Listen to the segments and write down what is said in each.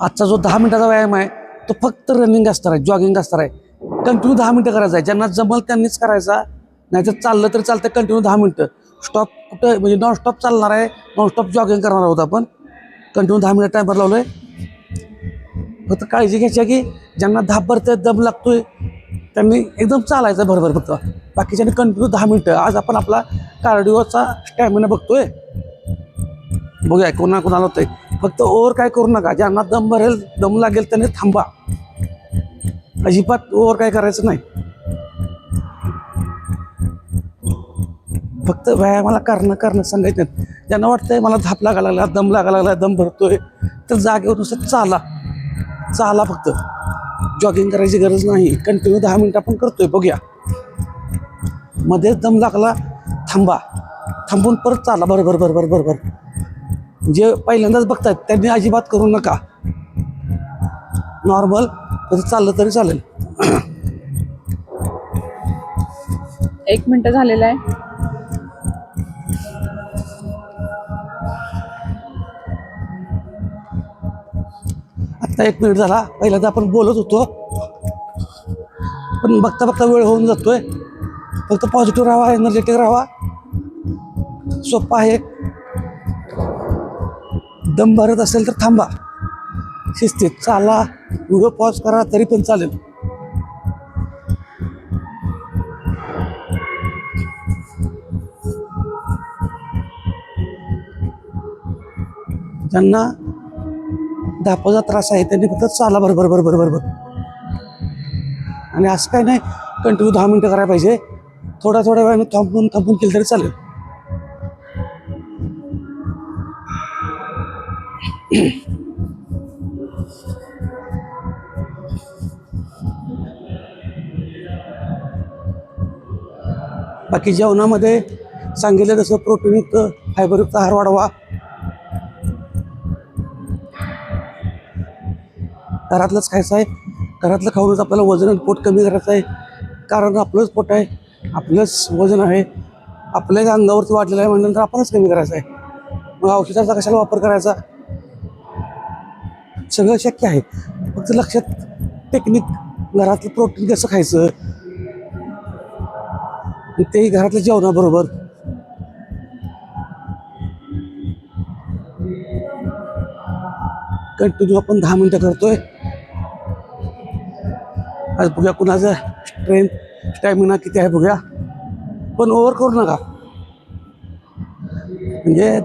आजचा जो दहा मिनिटाचा व्यायाम आहे तो फक्त रनिंग असणार आहे जॉगिंग असणार आहे. कंटिन्यू दहा मिनटं करायचं आहे. ज्यांना जमल त्यांनीच करायचा. नाही तर चाललं तर चालतं कंटिन्यू दहा मिनटं. स्टॉप कुठं म्हणजे नॉनस्टॉप चालणार आहे नॉनस्टॉप जॉगिंग करणार आहोत आपण. कंटिन्यू दहा मिनटं टायमर लावलो आहे फक्त काळजी घ्यायची आहे की ज्यांना धाप भरते दम लागतोय त्यांनी एकदम चालायचं भरभर फक्त. बाकीच्यानी कंटिन्यू दहा मिनटं. आज आपण आपला कार्डिओचा स्टॅमिना बघतोय. बघूया कोणा कोणाला होतंय. फक्त ओव्हर काय करू नका. ज्यांना दम भरेल दम लागेल त्यांनी थांबा. अजिबात ओव्हर काय करायचं नाही. फक्त व्यायामाला करणं करणं सांगायचं नाही. ज्यांना वाटतंय मला धाप लागा लागला दम लागा लागला दम भरतोय तर जागेवर नुसतं चाला. चाला फक्त. जॉगिंग करायची गरज नाही. कंटिन्यू दहा मिनिटं आपण करतोय बघूया. मध्येच दम लागला थांबा. थांबून परत चाला. बरोबर बरोबर बरोबर जे पहिल्यांदाच बघतायत त्यांनी अजिबात करू नका. नॉर्मल चाललं तरी चालेल. एक मिनिट झालेलं आहे. आत्ता एक मिनिट झाला. पहिल्यांदा आपण बोलत होतो. पण बघता बघता वेळ होऊन जातोय. फक्त पॉझिटिव्ह राहा एनर्जेटिक राहा. सोपं आहे. दम भरत असेल तर थांबा. शिस्तीत चाला व्हिडिओ पॉज करा तरी पण चालेल. ज्यांना धापाचा त्रास आहे त्यांनी फक्त चाला बरोबर बरोबर बरोबर आणि असं काय नाही कंटिन्यू दहा मिनटं करायला पाहिजे. थोड्या थोड्या वेळाने थांबून थांबून केलं तरी चालेल. बाकी जेवणामध्ये सांगितलं तसं प्रोटीनयुक्त फायबरयुक्त आहार वाढवा. घरातलंच खायचं आहे. घरातलं खाऊनच आपल्याला वजन आणि पोट कमी करायचं आहे. कारण आपलंच पोट आहे आपलंच वजन आहे आपल्याच अंगावरती वाढलेलं आहे म्हणल्यानंतर आपणच कमी करायचं आहे. मग औषधाचा कशाला वापर करायचा? सगळं शक्य आहे. फक्त लक्षात टेक्निक घरातलं प्रोटीन कसं खायचं? तेही घरातल्या जेवणाबरोबर. कंटिन्यू आपण दहा मिनटं करतोय. आज बघूया कुणाचं स्ट्रेंथ स्टॅमिना किती आहे बघूया. पण ओव्हर करू नका. म्हणजे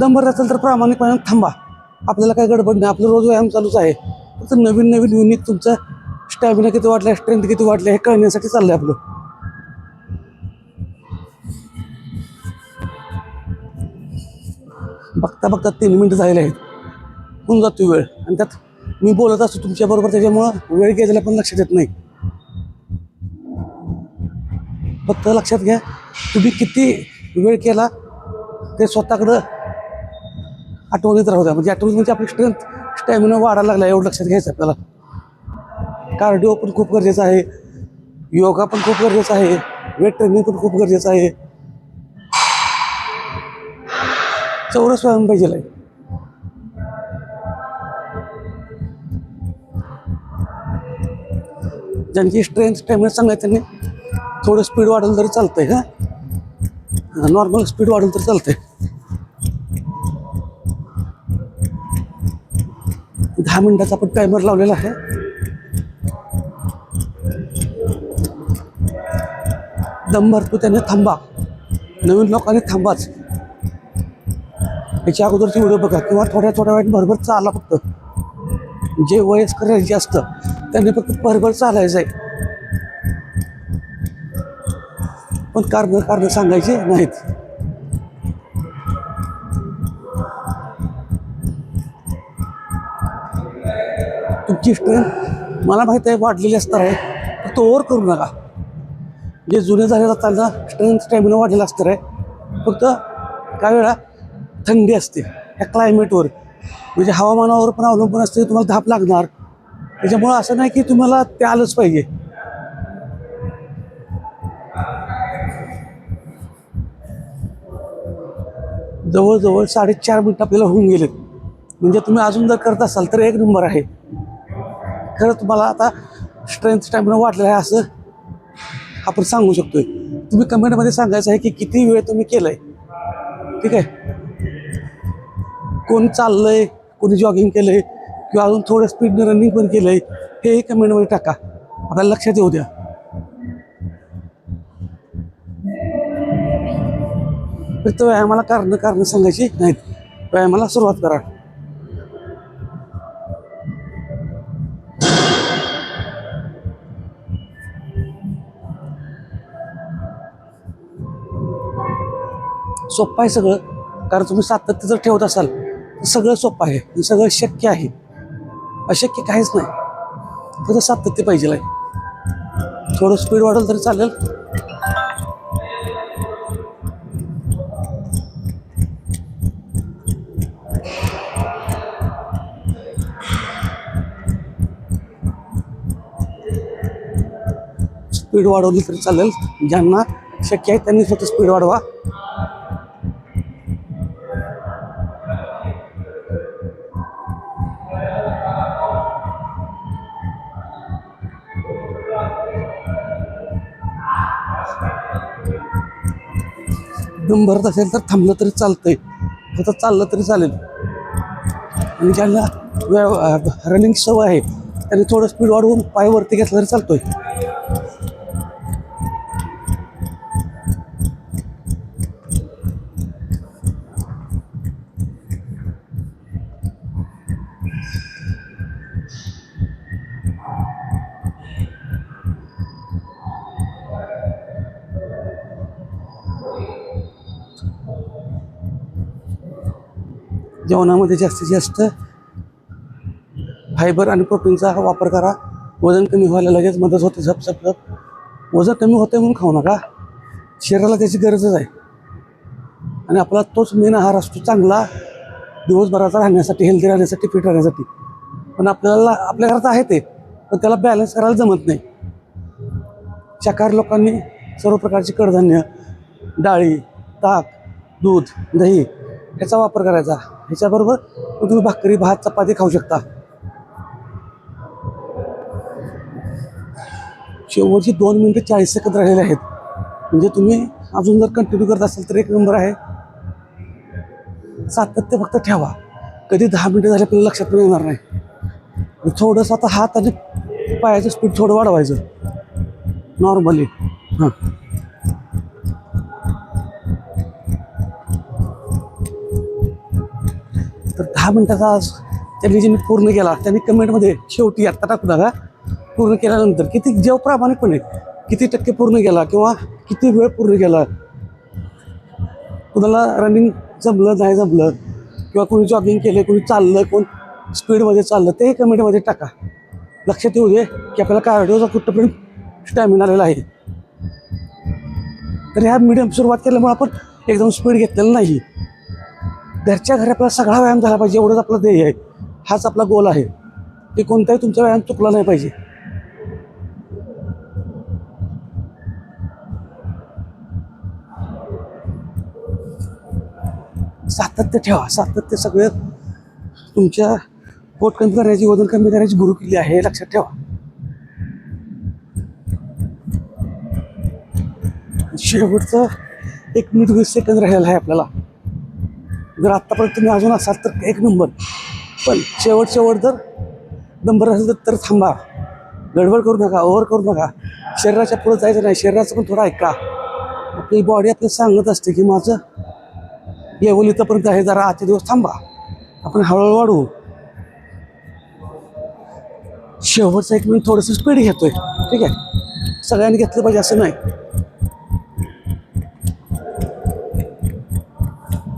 दंबर असेल तर प्रामाणिकपणे थांबा. आपल्याला काय गडबड नाही. आपलं रोज व्यायाम चालूच आहे. फक्त नवीन नवीन युनिक तुमचा स्टॅमिना किती वाटला स्ट्रेंथ किती वाटलं हे कळण्यासाठी चाललंय आपलं. बघता बघता तीन मिनटं झालेले आहेत. होऊन जातो वेळ. आणि त्यात मी बोलत असतो तुमच्याबरोबर त्याच्यामुळं वेळ गेलेला पण लक्षात येत नाही. फक्त लक्षात घ्या तुम्ही किती वेळ केला ते स्वतःकडं आठवणीत राहू द्या. म्हणजे आठवणीत म्हणजे आपली स्ट्रेंथ स्टॅमिना वाढायला लागला एवढं लक्षात घ्यायचं आपल्याला. कार्डिओ पण खूप गरजेचं आहे. योगा पण खूप गरजेचं आहे. वेट ट्रेनिंग पण खूप गरजेचं आहे. चौरस व्यायाम पाहिजे आहे ज्यांची स्ट्रेंथ स्टॅमिना चांगला आहे त्यांनी थोडं स्पीड वाढवलं तरी चालतंय का नॉर्मल स्पीड वाढवलं तरी चालतंय. दहा मिनिटाचा आपण टायमर लावलेला आहे. दम भरतो त्याने थांबा. नवीन लोकांनी थांबाच. याच्या अगोदरची व्हिडिओ बघा किंवा थोड्या थोड्या वेळात भरभर चाला फक्त. जे वयस्कर आहे, जे असतं त्यांनी फक्त भरभर चालायचं आहे. पण कारण कारण सांगायचे नाहीत. तुमची मला माहीत आहे वाढलेली असणार आहे फक्त ओव्हर करू नका. जे जुने झालेलं त्यांना स्ट्रेंथ स्टॅमिना वाढलेला असणार आहे. फक्त काही वेळा थंडी असते. ह्या क्लायमेटवर म्हणजे हवामानावर पण अवलंबून असते. तुम्हाला धाप लागणार. त्याच्यामुळं असं नाही की तुम्हाला ते आलंच पाहिजे. जवळजवळ साडेचार मिनिट आपल्याला होऊन गेलेत. म्हणजे तुम्ही अजून जर करत असाल तर एक नंबर आहे. खरं तुम्हाला आता स्ट्रेंथ स्टॅमिना वाढलेला आहे असं आपण सांगू शकतोय. तुम्ही कमेंटमध्ये सांगायचं आहे की किती वेळ तुम्ही केलंय? ठीक आहे? कोण चाललंय? कोणी जॉगिंग केलंय? किंवा अजून थोडं स्पीडनं रनिंग पण केलंय? हेही कमेंटमध्ये टाका. आपल्याला लक्षात येऊ द्या. फक्त व्यायामाला कारण कारण सांगायची नाहीत. व्यायामाला सुरुवात करा. सोपं आहे सगळं. कारण तुम्ही सातत्य जर ठेवत असाल तर सगळं सोपं आहे सगळं शक्य आहे. अशक्य काहीच नाही. फक्त सातत्य पाहिजे आहे. थोडं स्पीड वाढवलं तरी चालेल. स्पीड वाढवली तरी चालेल. ज्यांना शक्य आहे त्यांनी फक्त स्पीड वाढवा. दम भरत असेल तर थांबलं तरी चालतंय. फक्त चाललं तरी चालेल. आणि ज्यांना रनिंग सवय आहे त्यांनी थोडं स्पीड वाढवून पाय वरती घेतलं तरी चालतोय. जेवणामध्ये जास्तीत जास्त फायबर आणि प्रोटीनचा वापर करा. वजन कमी व्हायला लगेच मदत होते झप झप झप. वजन कमी होते म्हणून खाऊ नका. शरीराला त्याची गरजच आहे. आणि आपला तोच मेन आहार असतो चांगला. दिवसभराचा राहण्यासाठी हेल्दी राहण्यासाठी फिट राहण्यासाठी. पण आपल्याला आपल्या घरात आहे ते पण त्याला बॅलन्स करायला जमत नाही. शाकाहारी लोकांनी सर्व प्रकारची कडधान्य डाळी ताक दूध दही याचा वापर करायचा. ह्याच्याबरोबर तुम्ही भाकरी भात चपाती खाऊ शकता. शेवटची दोन मिनटं चाळीस सेकंद राहिलेले आहेत. म्हणजे तुम्ही अजून जर कंटिन्यू करत असाल तर एक नंबर आहे. सातत्य फक्त ठेवा. कधी दहा मिनटं झाले आपल्याला लक्षात पण येणार नाही. थोडंसं आता हात आणि पायाचं स्पीड थोडं वाढवायचं. नॉर्मली हां. तर दहा मिनटाचा आज त्यांनी ज्यांनी पूर्ण केला. त्यांनी कमेंटमध्ये शेवटी आत्ता टाकू नका. पूर्ण केल्यानंतर किती जेव प्रामाणिकपणे किती टक्के पूर्ण केला किंवा किती वेळ पूर्ण केला. कुणाला रनिंग जमलं नाही जमलं किंवा कोणी जॉगिंग केलं कोणी चाललं कोण स्पीडमध्ये चाललं ते कमेंटमध्ये टाका. लक्षात येऊ दे की आपल्याला कार्डिओचा कुठंपर्यंत स्टॅमिना आलेला आहे. तर ह्या मिडियम सुरुवात केल्यामुळे आपण एकदम स्पीड घेतलेलं नाही. घरच्या घरी आपला सगळा व्यायाम झाला पाहिजे एवढंच आपलं ध्येय आहे. हाच आपला गोल आहे. की कोणताही तुमचा व्यायाम चुकला नाही पाहिजे. सातत्य ठेवा. सातत्य सगळं तुमच्या पोट कमी करण्याची वजन कमी करण्याची गुरु किल्ली आहे हे लक्षात ठेवा. शेवटचं एक मिनिट वीस सेकंद राहिलेला आहे आपल्याला. जर आत्तापर्यंत तुम्ही अजून असाल तर एक नंबर. पण शेवट शेवट जर नंबर असेल तर थांबा. गडबड करू नका ओव्हर करू नका. शरीराच्या पुढे जायचं नाही शरीराचं पण थोडं ऐका. आपली बॉडी आपल्याला सांगत असते की माझं लेवल इथंपर्यंत आहे जरा आजचे दिवस थांबा. आपण हळूहळू वाढवू शेवटचं एक मिनिट थोडंसं स्पीड घेतोय. ठीक आहे? सगळ्यांनी घेतलं पाहिजे असं नाही.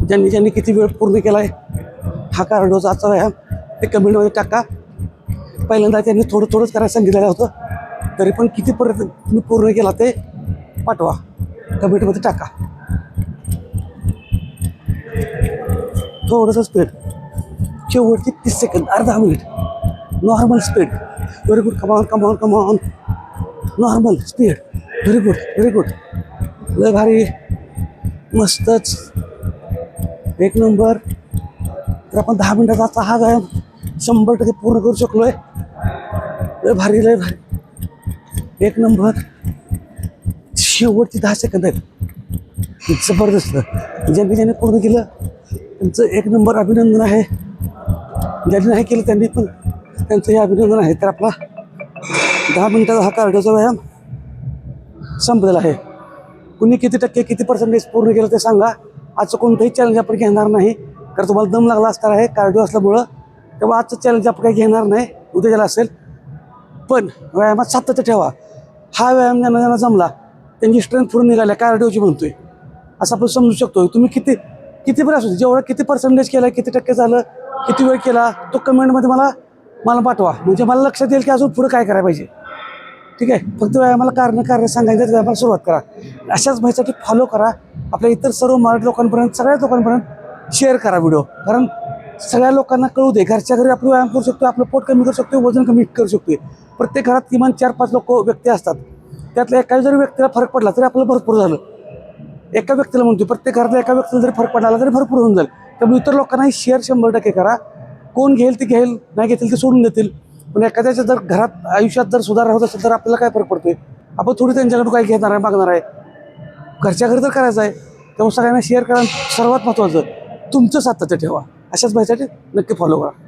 ज्यांनी ज्यांनी किती वेळ पूर्ण केला आहे हा कार्डोचा आजचा व्यायाम ते कमेंटमध्ये टाका. पहिल्यांदा त्यांनी थोडं थोडंच करायला सांगितलेलं होतं. तरी पण कितीपर्यंत तुम्ही पूर्ण केला ते पाठवा. कमेंटमध्ये टाका. थोडंसं स्पीड शेवटची तीस सेकंद अर्धा minute normal speed very good come on come on come on normal speed very good very good लय भारी. मस्तच. एक नंबर. तर आपण दहा मिनटाचा आता हा व्यायाम शंभर टक्के पूर्ण करू शकलोय. लय भारी लय भारी. एक नंबर. शेवटची दहा सेकंद आहेत. जबरदस्त. ज्यांनी ज्यांनी पूर्ण केलं त्यांचं एक नंबर अभिनंदन आहे. ज्यांनी नाही केलं त्यांनी पण त्यांचं हे अभिनंदन आहे. तर आपला दहा मिनटाचा हा कार्डिओचा व्यायाम संपलेला आहे. कुणी किती टक्के किती पर्सेंटेज पूर्ण केलं ते सांगा. आजचं कोणतंही चॅलेंज आपण घेणार नाही. कारण तुम्हाला दम लागला असणार आहे कार्डिओ असल्यामुळं. तेव्हा आजचं चॅलेंज आपण काही घेणार नाही उद्या असेल. पण व्यायामात सातत्य ठेवा. हा व्यायाम ज्यांना ज्यांना जमला त्यांची स्ट्रेंथ पूर्ण निघाल्या कार्डिओची म्हणतोय. असं आपण समजू शकतो तुम्ही किती किती पण असू जेवढं किती पर्सेंटेज केला किती टक्के झालं किती वेळ केला तो कमेंटमध्ये मला मला पाठवा. म्हणजे मला लक्षात येईल की अजून पुढं काय करायला पाहिजे. ठीक आहे? फक्त व्यायामाला कारण कार्य सांगायचं व्यायामाला सुरुवात करा. अशाच भाईसाठी फॉलो करा. आपल्या इतर सर्व मराठी लोकांपर्यंत सगळ्या लोकांपर्यंत शेअर करा व्हिडिओ कारण सगळ्या लोकांना कळू दे घरच्या घरी आपण व्यायाम करू शकतो आपलं पोट कमी करू शकतो वजन कमी करू शकतो प्रत्येक घरात किमान चार पाच लोक व्यक्ती असतात. त्यातल्या एका जरी व्यक्तीला फरक पडला तरी आपलं भरपूर झालं. एका व्यक्तीला म्हणतो प्रत्येक घरातल्या एका व्यक्तीला जरी फरक पडला तरी भरपूर होऊन जाईल. त्यामुळे इतर लोकांनाही शेअर शंभर टक्के करा. कोण घेईल ते घेईल नाही घेतील ते सोडून देतील. पण एखाद्याच्या जर घरात आयुष्यात जर सुधार होत असेल तर आपल्याला काय फरक पडतोय? आपण थोडी त्यांच्याकडून काही घेणार आहे मागणार आहे. घरच्या घरी तर करायचं आहे. तेव्हा सगळ्यांना शेअर करा सर्वात महत्त्वाचं तुमचं सातत्य ठेवा. अशाच माहितीसाठी नक्की फॉलो करा.